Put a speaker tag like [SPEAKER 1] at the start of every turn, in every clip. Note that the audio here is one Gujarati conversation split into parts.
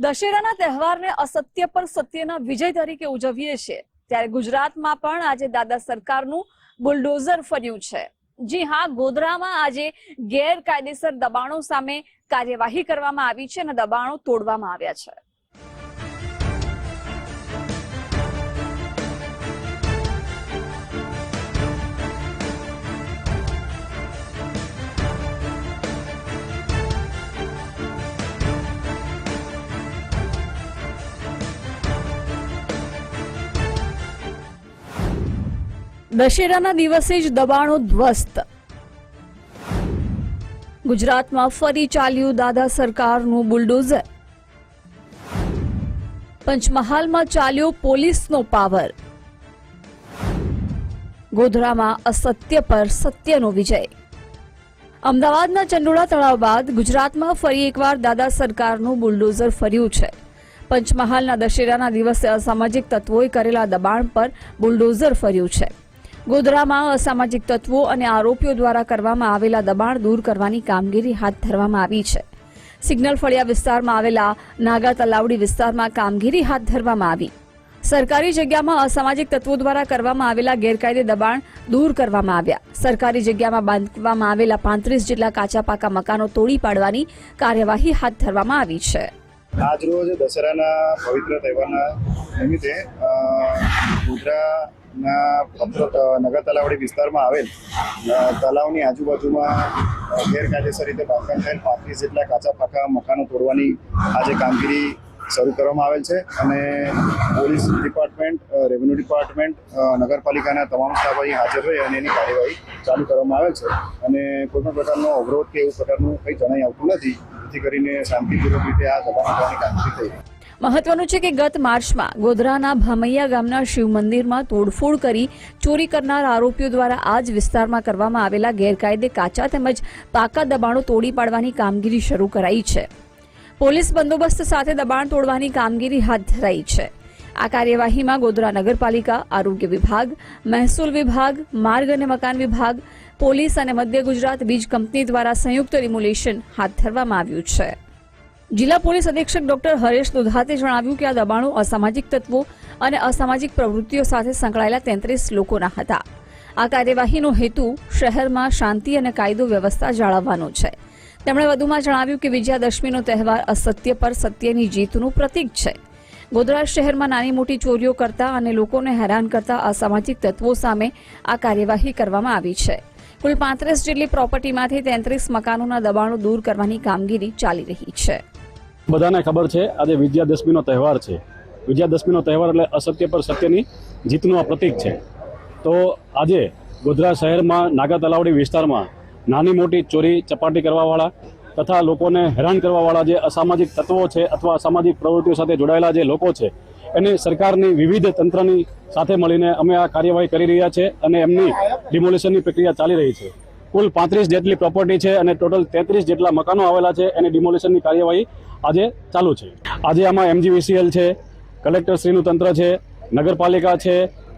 [SPEAKER 1] દશેરાના તહેવારને અસત્ય પર સત્યના વિજય તરીકે ઉજવીએ છીએ. ત્યારે ગુજરાતમાં પણ આજે દાદા સરકારનું બુલડોઝર ફર્યું છે. જી હા, ગોધરામાં આજે ગેરકાયદેસર દબાણો સામે કાર્યવાહી કરવામાં આવી છે અને દબાણો તોડવામાં આવ્યા છે. દશેરાના દિવસે જ દબાણો ધ્વસ્ત. ગુજરાતમાં ફરી ચાલ્યું દાદા સરકારનું બુલડોઝર. પંચમહાલમાં ચાલ્યો પોલીસનો પાવર. ગોધરામાં અસત્ય પર સત્યનો વિજય. અમદાવાદના ચંડોળા તળાવ બાદ ગુજરાતમાં ફરી એકવાર દાદા સરકારનું બુલડોઝર ફર્યું છે. પંચમહાલના દશેરાના દિવસે અસામાજિક તત્વોએ કરેલા દબાણ પર બુલડોઝર ફર્યું છે. ગોધરામાં અસામાજિક તત્વો અને આરોપીઓ દ્વારા કરવામાં આવેલા દબાણ દૂર કરવાની કામગીરી હાથ ધરવામાં આવી છે. સિગ્નલ ફળિયા વિસ્તારમાં આવેલા નાગા તલાવડી વિસ્તારમાં કામગીરી હાથ ધરવામાં આવી. સરકારી જગ્યામાં અસામાજિક તત્વો દ્વારા કરવામાં આવેલા ગેરકાયદે દબાણ દૂર કરવામાં આવ્યા. સરકારી જગ્યામાં બાંધવામાં આવેલા પાંત્રીસ જેટલા કાચા પાકા મકાનો તોડી પાડવાની કાર્યવાહી હાથ ધરવામાં આવી છે.
[SPEAKER 2] આજરોજ દશેરાના પવિત્ર તહેવારના નિમિત્તે અ, પત્ર નગર તલાવડી વિસ્તારમાં આવેલ તલાવની આજુબાજુમાં ગેરકાયદેસર રીતે બાંધકામ થયેલ પાંત્રીસ જેટલા કાચા પાકા મકાનો તોડવાની આજે કામગીરી શરૂ કરવામાં આવેલ છે અને પોલીસ ડિપાર્ટમેન્ટ રેવન્યુ ડિપાર્ટમેન્ટ નગરપાલિકાના તમામ સ્ટાફ અહીં હાજર રહી અને એની કાર્યવાહી ચાલુ કરવામાં આવેલ છે. અને કોઈપણ પ્રકારનો અવરોધ કે એવું પ્રકારનું કંઈ જણાઈ આવતું નથી, જેથી કરીને શાંતિપૂર્વક રીતે આ દબાણ કરવાની કામગીરી થઈ
[SPEAKER 1] મહત્વનું છે કે ગત માર્ચમાં ગોધરાના ભામૈયા ગામના શિવ મંદિરમાં તોડફોડ કરી ચોરી કરનાર આરોપીઓ દ્વારા આ જ વિસ્તારમાં કરવામાં આવેલા ગેરકાયદે કાચા તેમજ પાકા દબાણો તોડી પાડવાની કામગીરી શરૂ કરાઈ છે. પોલીસ બંદોબસ્ત સાથે દબાણ તોડવાની કામગીરી હાથ ધરાઈ છે. આ કાર્યવાહીમાં ગોધરા નગરપાલિકા, આરોગ્ય વિભાગ, મહેસૂલ વિભાગ, માર્ગ અને મકાન વિભાગ, પોલીસ અને મધ્ય ગુજરાત બીજ કંપની દ્વારા સંયુક્ત રિમોલેશન હાથ ધરવામાં આવ્યું છે. જિલ્લા પોલીસ અધિક્ષક ડોક્ટર હરેશ દુધાતે જણાવ્યું કે આ દબાણો અસામાજિક તત્વો અને અસામાજિક પ્રવૃત્તિઓ સાથે સંકળાયેલા તેત્રીસ લોકોના હતા. આ કાર્યવાહીનો હેતુ શહેરમાં શાંતિ અને કાયદો વ્યવસ્થા જાળવવાનો છે. તેમણે વધુમાં જણાવ્યું કે વિજયાદશમીનો તહેવાર અસત્ય પર સત્યની જીતનું પ્રતીક છે. ગોધરા શહેરમાં નાની મોટી ચોરીઓ કરતા અને લોકોને હેરાન કરતા અસામાજિક તત્વો સામે આ કાર્યવાહી કરવામાં આવી છે. કુલ પાંત્રીસ જેટલી પ્રોપર્ટીમાંથી તેત્રીસ મકાનોના દબાણો દૂર કરવાની કામગીરી ચાલી રહી છે.
[SPEAKER 3] બધાને ખબર છે, આજે વિજયાદશમીનો તહેવાર છે. વિજયાદશમીનો તહેવાર એટલે અસત્ય પર સત્યની જીતનું આ પ્રતીક છે. તો આજે ગોધરા શહેરમાં નાગા તલાવડી વિસ્તારમાં નાની મોટી ચોરી ચપાટી કરવાવાળા તથા લોકોને હેરાન કરવાવાળા જે અસામાજિક તત્વો છે અથવા અસામાજિક પ્રવૃત્તિઓ સાથે જોડાયેલા જે લોકો છે, એની સરકારની વિવિધ તંત્રની સાથે મળીને અમે આ કાર્યવાહી કરી રહ્યા છે અને એમની ડિમોલિશનની પ્રક્રિયા ચાલી રહી છે. કુલ પાંત્રીસ જેટલી પ્રોપર્ટી છે અને ટોટલ તેત્રીસ જેટલા મકાનો આવેલા છે. એની ડિમોલિશનની કાર્યવાહી આજે ચાલુ છે. આજે આમાં એમજીવીસીએલ છે કલેક્ટરશ્રીનું તંત્ર છે, નગરપાલિકા છે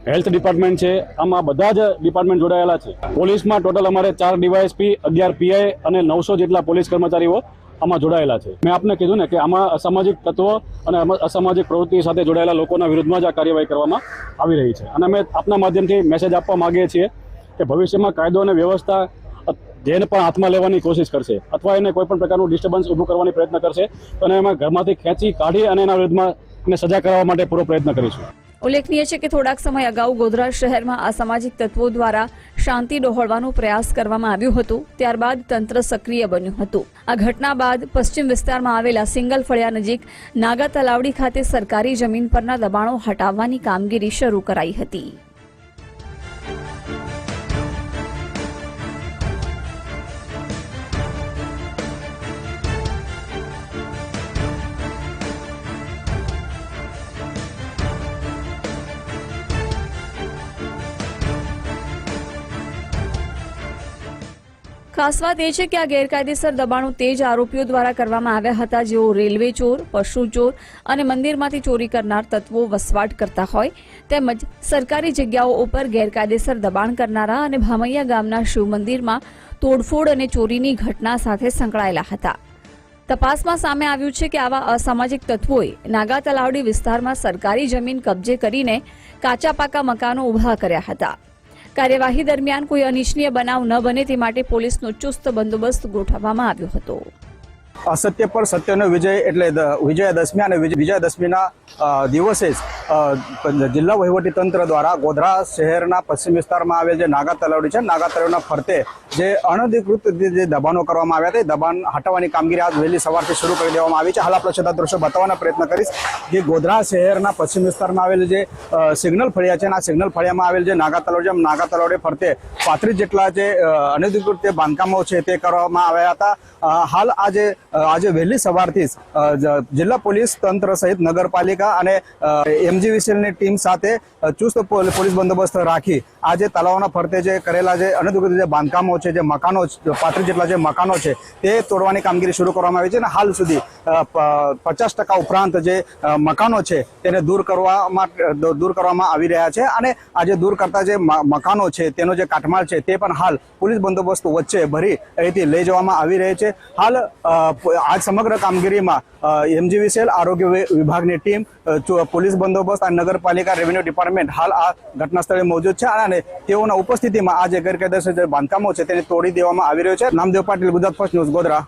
[SPEAKER 3] હેલ્થ ડિપાર્ટમેન્ટ છે, આમાં બધા જ ડિપાર્ટમેન્ટ જોડાયેલા છે. પોલીસમાં ટોટલ અમારે ચાર ડીવાયએસપી અગિયાર પીઆઈ અને નવસો જેટલા પોલીસ કર્મચારીઓ આમાં જોડાયેલા છે. મેં આપને કીધું ને કે આમાં અસામાજિક તત્વો અને અસામાજિક પ્રવૃત્તિ સાથે જોડાયેલા લોકોના વિરુદ્ધમાં જ આ કાર્યવાહી કરવામાં આવી રહી છે. અને અમે આપના માધ્યમથી મેસેજ આપવા માગીએ છીએ કે ભવિષ્યમાં કાયદો અને વ્યવસ્થા જેને પણ હાથમાં લેવાની કોશિશ કરશે અથવા એને કોઈ પણ પ્રકારનું ડિસ્ટર્બન્સ ઊભું કરવાની પ્રયત્ન કરશે એને એમાં ઘરમાંથી ખેંચી કાઢી અને એના વિરુદ્ધમાં સજા કરવા માટે પૂરો પ્રયત્ન કરીશું.
[SPEAKER 1] ઉલ્લેખનીય છે કે થોડાક સમય અગાઉ ગોધરા શહેરમાં અસામાજિક તત્વો દ્વારા શાંતિ ડહોળવાનો પ્રયાસ કરવામાં આવ્યો હતો, ત્યારબાદ તંત્ર સક્રિય બન્યું હતું. આ ઘટના બાદ પશ્ચિમ વિસ્તારમાં આવેલા સિંગલ ફળિયા નજીક નાગા તલાવડી ખાતે સરકારી જમીન પરના દબાણો હટાવવાની કામગીરી શરૂ કરાઈ હતી. ખાસ એ છે કે આ ગેરકાયદેસર દબાણો તે જ આરોપીઓ દ્વારા કરવામાં આવ્યા હતા. જેઓ રેલવે ચોર, પશુ ચોર અને મંદિરમાંથી ચોરી કરનાર તત્વો વસવાટ કરતા હોય તેમજ સરકારી જગ્યાઓ ઉપર ગેરકાયદેસર દબાણ કરનારા અને ભામૈયા ગામના શિવ મંદિરમાં તોડફોડ અને ચોરીની ઘટના સાથે સંકળાયેલા હતા. તપાસમાં સામે આવ્યું છે કે આવા અસામાજિક તત્વોએ નાગા તલાવડી વિસ્તારમાં સરકારી જમીન કબજે કરીને કાચા પાકા મકાનો ઊભા કર્યા હતા. કાર્યવાહી દરમિયાન કોઈ અનિચ્છનીય બનાવ ન બને તે માટે પોલીસનો ચુસ્ત બંદોબસ્ત ગોઠવવામાં આવ્યો હતો.
[SPEAKER 4] અસત્ય પર સત્યનો વિજય એટલે વિજયાદશમી અને વિજયાદશમીના દિવસે જ જિલ્લા વહીવટી તંત્ર દ્વારા ગોધરા શહેરના પશ્ચિમ વિસ્તારમાં આવેલ જે નાગા તલાવડી છે, નાગા તલાવડીના ફરતે જે અનધિકૃત જે દબાણો કરવામાં આવ્યા હતા દબાણ હટાવવાની કામગીરી આજ વહેલી સવારથી શરૂ કરી દેવામાં આવી છે. હાલ આપણે છતાં દ્રશ્યો બતાવવાનો પ્રયત્ન કરીશ કે ગોધરા શહેરના પશ્ચિમ વિસ્તારમાં આવેલ જે સિગ્નલ ફળિયા છે અને આ સિગ્નલ ફળિયામાં આવેલ જે નાગા તલાવડી છે નાગા તલાવડી ફરતે પાંત્રીસ જેટલા જે અનધિકૃત જે બાંધકામો છે તે કરવામાં આવ્યા હતા. હાલ આજે આજે વહેલી સવારથી જ જિલ્લા પોલીસ તંત્ર સહિત નગરપાલિકા અને એમજીવીસીએલની ટીમ સાથે ચુસ્ત પોલીસ બંદોબસ્ત રાખી આજે તલાવના ફરતે જે કરેલા જે અનધિકૃત જે બાંધકામો છે, જે મકાનો પાંત્રીસ જેટલા જે મકાનો છે, તે તોડવાની કામગીરી શરૂ કરવામાં આવી છે અને હાલ સુધી પચાસ ટકા ઉપરાંત જે મકાનો છે, તેને દૂર કરવામાં દૂર કરવામાં આવી રહ્યા છે અને આજે દૂર કરતા જે મકાનો છે, તેનો જે કાટમાળ છે, તે પણ હાલ પોલીસ બંદોબસ્ત વચ્ચે ભરી અહીંથી લઈ જવામાં આવી રહી છે. હાલ આ સમગ્ર કામગીરીમાં એમજીવીસીએલ આરોગ્ય વિભાગની ટીમ પોલીસ બંદોબસ્ત અને નગરપાલિકા રેવન્યુ ડિપાર્ટમેન્ટ હાલ આ ઘટના સ્થળે મોજૂદ છે અને તેઓના ઉપસ્થિતિમાં આ જે ગેરકાયદેસર જે બાંધકામો છે તેને તોડી દેવામાં આવી રહ્યો છે. Namdev Patil, Gujarat first news, Godhra